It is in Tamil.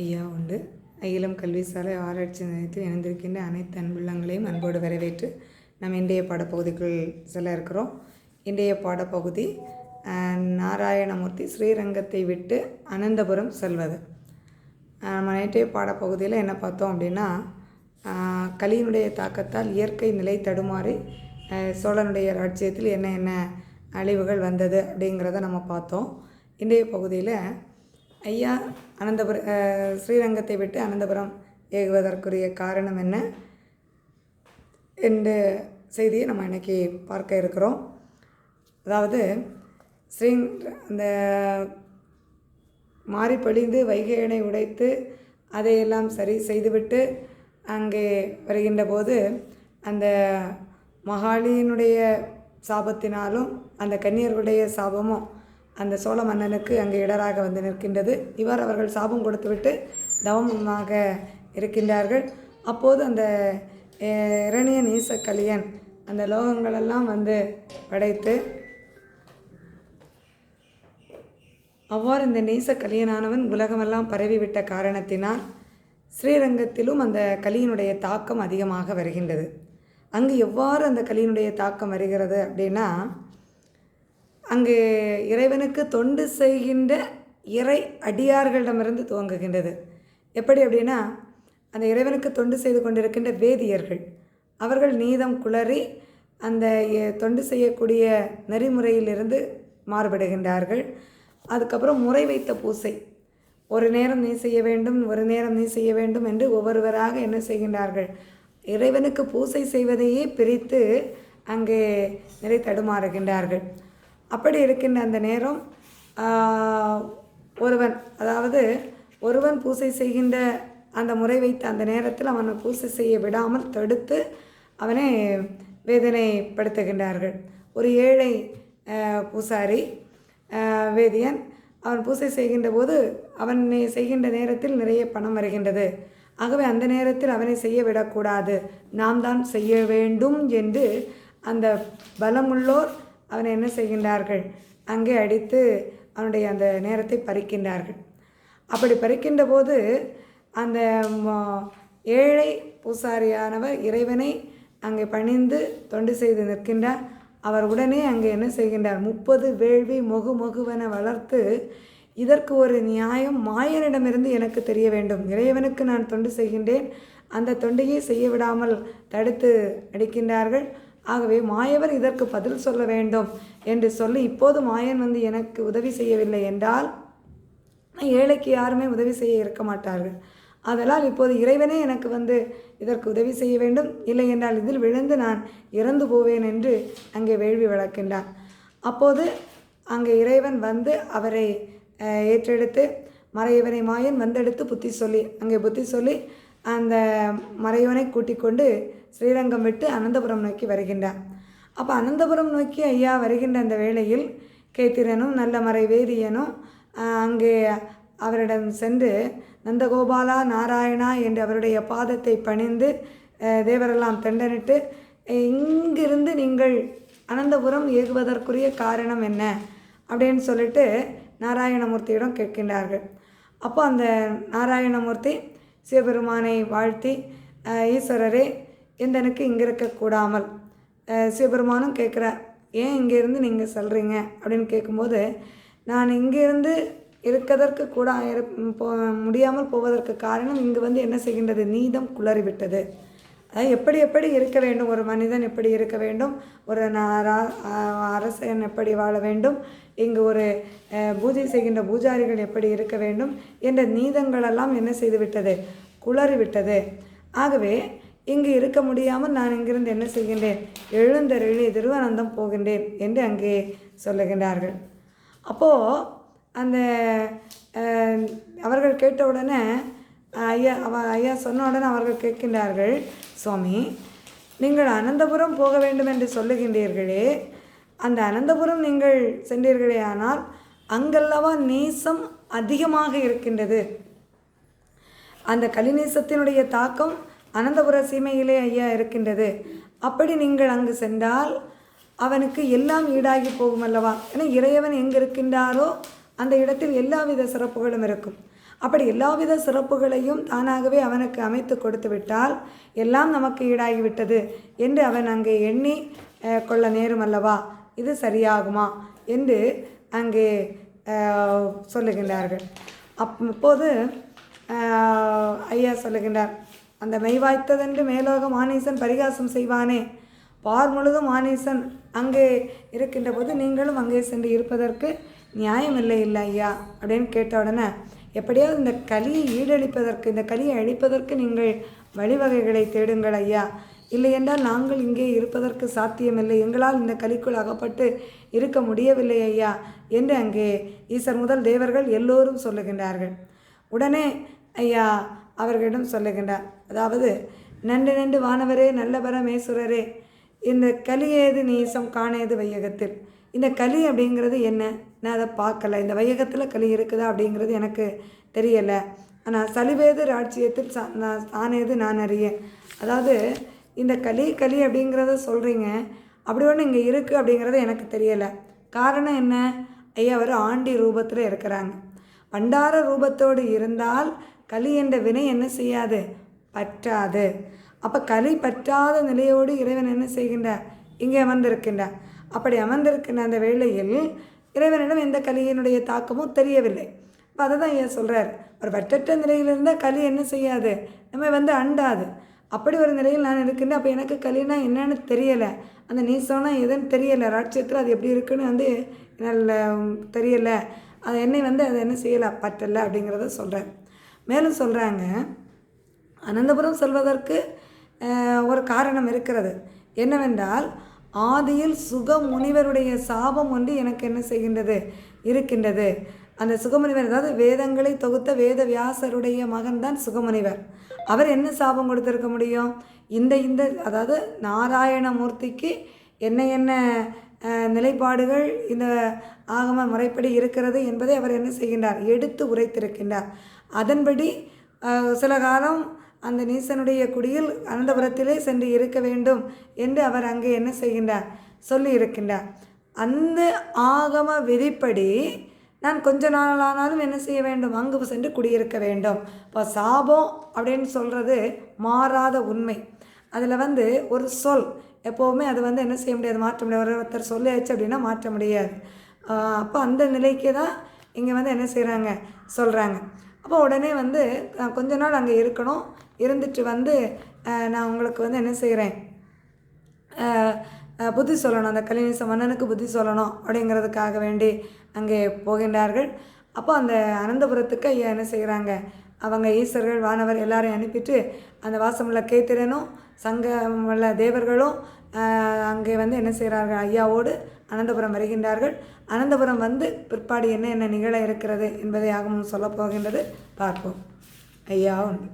ஐயா உண்டு. அகிலம் கல்வி சாலை ஆராய்ச்சி நிலையத்தில் இணைந்திருக்கின்ற அனைத்து அன்புள்ளங்களையும் அன்போடு வரவேற்று நாம் இன்றைய பாடப்பகுதிக்குள் செல்ல இருக்கிறோம். இன்றைய பாடப்பகுதி நாராயணமூர்த்தி ஸ்ரீரங்கத்தை விட்டு அனந்தபுரம் செல்வது. நம்ம நேற்றைய பாடப்பகுதியில் என்ன பார்த்தோம் அப்படின்னா கலியினுடைய தாக்கத்தால் இயற்கை நிலை தடுமாறி சோழனுடைய ராஜ்யத்தில் என்ன என்ன அழிவுகள் வந்தது அப்படிங்கிறத நம்ம பார்த்தோம். இன்றைய பகுதியில் ஐயா அனந்தபுரம் ஸ்ரீரங்கத்தை விட்டு அனந்தபுரம் ஏகுவதற்குரிய காரணம் என்ன? என்ற செய்தியை நம்ம இன்றைக்கி பார்க்க இருக்கிறோம். அதாவது ஸ்ரீ அந்த மாறி பொழிந்து வைகையனை உடைத்து அதையெல்லாம் சரி செய்துவிட்டு அங்கே வருகின்ற போது அந்த மகாலியினுடைய சாபத்தினாலும் அந்த கன்னியர்களுடைய சாபமும் அந்த சோழ மன்னனுக்கு அங்கே இடராக வந்து நிற்கின்றது. இவர் அவர்கள் சாபம் கொடுத்துவிட்டு தவமாக இருக்கின்றார்கள். அப்போது அந்த இரணியன் இரணிய நீசக்கலியன் அந்த லோகங்களெல்லாம் வந்து படைத்து அவ்வாறு இந்த நேச கலியனானவன் உலகமெல்லாம் பரவிவிட்ட காரணத்தினால் ஸ்ரீரங்கத்திலும் அந்த கலியினுடைய தாக்கம் அதிகமாக வருகின்றது. அங்கு எவ்வாறு அந்த கலியினுடைய தாக்கம் வருகிறது அப்படின்னா அங்கு இறைவனுக்கு தொண்டு செய்கின்ற இறை அடியார்களிடமிருந்து துவங்குகின்றது. எப்படி அப்படின்னா அந்த இறைவனுக்கு தொண்டு செய்து கொண்டிருக்கின்ற வேதியர்கள் அவர்கள் நீதம் குளறி அந்த தொண்டு செய்யக்கூடிய நெறிமுறையிலிருந்து மாறுபடுகின்றார்கள். அதுக்கப்புறம் முறை வைத்த பூசை ஒரு நேரம் நீ செய்ய வேண்டும் ஒரு நேரம் நீ செய்ய வேண்டும் என்று ஒவ்வொருவராக என்ன செய்கின்றார்கள்? இறைவனுக்கு பூசை செய்வதையே பிரித்து அங்கே நிறை தடுமாறுகின்றார்கள். அப்படி இருக்கின்ற அந்த நேரம் ஒருவன் அதாவது ஒருவன் பூசை செய்கின்ற அந்த முறை வைத்த அந்த நேரத்தில் அவனை பூசை செய்ய விடாமல் தடுத்து அவனை வேதனைப்படுத்துகின்றார்கள். ஒரு ஏழை பூசாரி வேதியன் அவன் பூசை செய்கின்ற போது அவன் செய்கின்ற நேரத்தில் நிறைய பணம் வருகின்றது. ஆகவே அந்த நேரத்தில் அவனை செய்ய விடக்கூடாது. நாம் தான் செய்ய வேண்டும் என்று அந்த பலமுள்ளோர் அவனை என்ன செய்கின்றார்கள்? அங்கே அடித்து அவனுடைய அந்த நேரத்தை பறிக்கின்றார்கள். அப்படி பறிக்கின்ற போது அந்த ஏழை பூசாரியானவர் இறைவனை அங்கே பணிந்து தொண்டு செய்து நிற்கின்றார். அவர் உடனே அங்கே என்ன செய்கின்றார்? முப்பது வேள்வி மொகு மொகுவென வளர்த்து இதற்கு ஒரு நியாயம் மாயனிடமிருந்து எனக்கு தெரிய வேண்டும். இறைவனுக்கு நான் தொண்டு செய்கின்றேன். அந்த தொண்டையை செய்ய விடாமல் தடுத்து அடிக்கின்றார்கள். ஆகவே மாயவர் இதற்கு பதில் சொல்ல வேண்டும் என்று சொல்லி இப்போது மாயன் வந்து எனக்கு உதவி செய்யவில்லை என்றால் ஏழைக்கு யாருமே உதவி செய்ய இருக்க மாட்டார்கள். அதனால் இப்போது இறைவனே எனக்கு வந்து இதற்கு உதவி செய்ய வேண்டும். இல்லை என்றால் இதில் விழுந்து நான் இறந்து போவேன் என்று அங்கே வேள்வி வளர்க்கின்றான். அப்போது அங்கே இறைவன் வந்து அவரை ஏற்றெடுத்து மறையவனை மாயன் வந்தெடுத்து புத்தி சொல்லி அங்கே புத்தி சொல்லி அந்த மறையவனை கூட்டிக் கொண்டு ஸ்ரீரங்கம் விட்டு அனந்தபுரம் நோக்கி வருகின்றார் அப்போ அனந்தபுரம் நோக்கி ஐயா வருகின்ற அந்த வேளையில் கேத்திரனும் நல்ல மறை வேதியனும் அங்கே அவரிடம் சென்று நந்தகோபாலா நாராயணா என்று அவருடைய பாதத்தை பணிந்து தேவரெல்லாம் தண்டனிட்டு இங்கிருந்து நீங்கள் அனந்தபுரம் ஏகுவதற்குரிய காரணம் என்ன? அப்படின்னு சொல்லிட்டு நாராயணமூர்த்தியிடம் கேட்கின்றார்கள். அப்போ அந்த நாராயணமூர்த்தி சிவபெருமானை வாழ்த்தி ஈஸ்வரரே எந்தனுக்கு இங்கே இருக்கக்கூடாமல் சிவபெருமானும் கேட்குறார் ஏன் இங்கேருந்து நீங்கள் சொல்கிறீங்க அப்படின்னு கேட்கும்போது நான் இங்கேருந்து இருக்கதற்கு கூட இரு- போ முடியாமல் போவதற்கு காரணம் இங்கு வந்து என்ன செய்கின்றது? நீதம் குளறிவிட்டது. அதாவது எப்படி எப்படி இருக்க வேண்டும்? ஒரு மனிதன் எப்படி இருக்க வேண்டும்? ஒரு அரசன் எப்படி வாழ வேண்டும்? இங்கு ஒரு பூஜை செய்கின்ற பூஜாரிகள் எப்படி இருக்க வேண்டும்? என்ற நீதங்களெல்லாம் என்ன செய்து குளறிவிட்டது. ஆகவே இங்கு இருக்க முடியாமல் நான் இங்கிருந்து என்ன செய்கின்றேன்? எழுந்தருளி திருவனந்தம் போகின்றேன் என்று அங்கே சொல்லுகின்றார்கள். அப்போது அந்த அவர்கள் கேட்ட உடனே ஐயா அவ ஐயா சொன்ன உடனே அவர்கள் கேட்கின்றார்கள் சுவாமி நீங்கள் அனந்தபுரம் போக வேண்டும் என்று சொல்லுகின்றீர்களே. அந்த அனந்தபுரம் நீங்கள் சென்றீர்களே ஆனால் அங்கல்லவா நேசம் அதிகமாக இருக்கின்றது. அந்த கலிநேசத்தினுடைய தாக்கம் அனந்தபுர சீமையிலே ஐயா இருக்கின்றது. அப்படி நீங்கள் அங்கு சென்றால் அவனுக்கு எல்லாம் ஈடாகி போகும் அல்லவா? ஏன்னா இறையவன் எங்கே இருக்கின்றாரோ அந்த இடத்தில் எல்லாவித சிறப்புகளும் இருக்கும். அப்படி எல்லாவித சிறப்புகளையும் தானாகவே அவனுக்கு அமைத்து கொடுத்து விட்டால் எல்லாம் நமக்கு ஈடாகிவிட்டது என்று அவன் அங்கே எண்ணி கொள்ள நேரும் அல்லவா? இது சரியாகுமா? என்று அங்கே சொல்லுகின்றார்கள். அப் இப்போது ஐயா சொல்லுகின்றார் அந்த மெய்வாய்த்ததென்று மேலோக மானீசன் பரிகாசம் செய்வானே. பார் முழுதும் மானீசன் அங்கே இருக்கின்ற போது நீங்களும் அங்கே சென்று இருப்பதற்கு நியாயமில்லை இல்லை ஐயா அப்படின்னு கேட்ட உடனே எப்படியாவது இந்த கலியை ஈடழிப்பதற்கு இந்த கலியை அழிப்பதற்கு நீங்கள் வழிவகைகளை தேடுங்கள் ஐயா. இல்லையென்றால் நாங்கள் இங்கே இருப்பதற்கு சாத்தியமில்லை. எங்களால் இந்த கலிக்குள் அகப்பட்டு இருக்க முடியவில்லை ஐயா என்று அங்கே ஈசர் முதல் தேவர்கள் எல்லோரும் சொல்லுகின்றார்கள். உடனே ஐயா அவர்களிடம் சொல்லுகின்றார். அதாவது நண்டு நண்டு வானவரே நல்ல பரமேஸ்வரரே இந்த கலி ஏது நீசம் காணேது வையகத்தில். இந்த களி அப்படிங்கிறது என்ன? நான் அதை பார்க்கல. இந்த வையகத்தில் களி இருக்குதா அப்படிங்கிறது எனக்கு தெரியலை. ஆனால் சலிவேது ராட்சியத்தில் சா நான் தானேது நான் அறியேன். அதாவது இந்த களி களி அப்படிங்கிறத சொல்கிறீங்க அப்படி ஒன்று இங்கே இருக்குது அப்படிங்கிறது எனக்கு தெரியலை. காரணம் என்ன? ஐயா அவர் ஆண்டி ரூபத்தில் இருக்கிறாங்க. பண்டார ரூபத்தோடு இருந்தால் களி என்ற வினை என்ன செய்யாது? பற்றாது. அப்போ களி பற்றாத நிலையோடு இறைவன் என்ன செய்கின்றார்? இங்கே அமர்ந்திருக்கின்றார். அப்படி அமர்ந்திருக்கின்ற அந்த வேளையில் இறைவனிடம் எந்த கலியினுடைய தாக்கமும் தெரியவில்லை. இப்போ அதை தான் ஏன் சொல்கிறார் ஒரு பற்றற்ற நிலையில் இருந்தால் களி என்ன செய்யாது? நம்ம வந்து அண்டாது. அப்படி ஒரு நிலையில் நான் இருக்கின்றேன் அப்போ எனக்கு களினா என்னன்னு தெரியலை. அந்த நீ சொன்னால் எதுன்னு தெரியலை. ராட்சியத்தில் அது எப்படி இருக்குன்னு வந்து நல்ல தெரியலை. அது என்னை வந்து அதை என்ன செய்யலை? பற்றலை அப்படிங்கிறத சொல்கிறேன் மேலும் சொல்கிறாங்க அனந்தபுரம் செல்வதற்கு ஒரு காரணம் இருக்கிறது. என்னவென்றால் ஆதியில் சுக முனிவருடைய சாபம் ஒன்று எனக்கு என்ன செய்கின்றது? இருக்கின்றது. அந்த சுகமுனிவர் அதாவது வேதங்களை தொகுத்த வேத வியாசருடைய மகன்தான் சுகமுனிவர். அவர் என்ன சாபம் கொடுத்துருக்க முடியும்? இந்த இந்த அதாவது நாராயணமூர்த்திக்கு என்ன என்ன நிலைப்பாடுகள் இந்த ஆகம முறைப்படி இருக்கிறது என்பதை அவர் என்ன செய்கின்றார்? எடுத்து உரைத்திருக்கின்றார். அதன்படி சில காலம் அந்த நீசனுடைய குடியில் அனந்தபுரத்திலே சென்று இருக்க வேண்டும் என்று அவர் அங்கே என்ன செய்கின்றார்? சொல்லி இருக்கின்றார் அந்த ஆகம விதிப்படி நான் கொஞ்ச நாளானாலும் என்ன செய்ய வேண்டும்? அங்கு சென்று குடியிருக்க வேண்டும். இப்போ சாபம் அப்படின்னு சொல்கிறது மாறாத உண்மை. அதில் வந்து ஒரு சொல். எப்போவுமே அது வந்து என்ன செய்ய முடியாது? மாற்ற முடியாது. ஒரு ஒருத்தர் சொல்லியாச்சு அப்படின்னா மாற்ற முடியாது. அப்போ அந்த நிலைக்கு தான் இங்கே வந்து என்ன செய்கிறாங்க சொல்கிறாங்க அப்போ உடனே வந்து நான் கொஞ்ச நாள் அங்கே இருக்கணும். இருந்துட்டு வந்து நான் உங்களுக்கு வந்து என்ன செய்கிறேன் புத்தி சொல்லணும். அந்த கலிநீச மன்னனுக்கு புத்தி சொல்லணும் அப்படிங்கிறதுக்காக வேண்டி அங்கே போகின்றார்கள். அப்போ அந்த அனந்தபுரத்துக்கு ஐயா என்ன செய்கிறாங்க அவங்க ஈஸ்வர்கள் வானவர் எல்லாரையும் அனுப்பிட்டு அந்த வாசமுள்ள கேத்திரனும் சங்கமுள்ள தேவர்களும் அங்கே வந்து என்ன செய்கிறார்கள்? ஐயாவோடு அனந்தபுரம் வருகின்றார்கள். அனந்தபுரம் வந்து பிற்பாடு என்ன என்ன நிகழ இருக்கிறது என்பதை ஆகமும் சொல்லப் போகின்றது. பார்ப்போம். ஐயா உண்டு.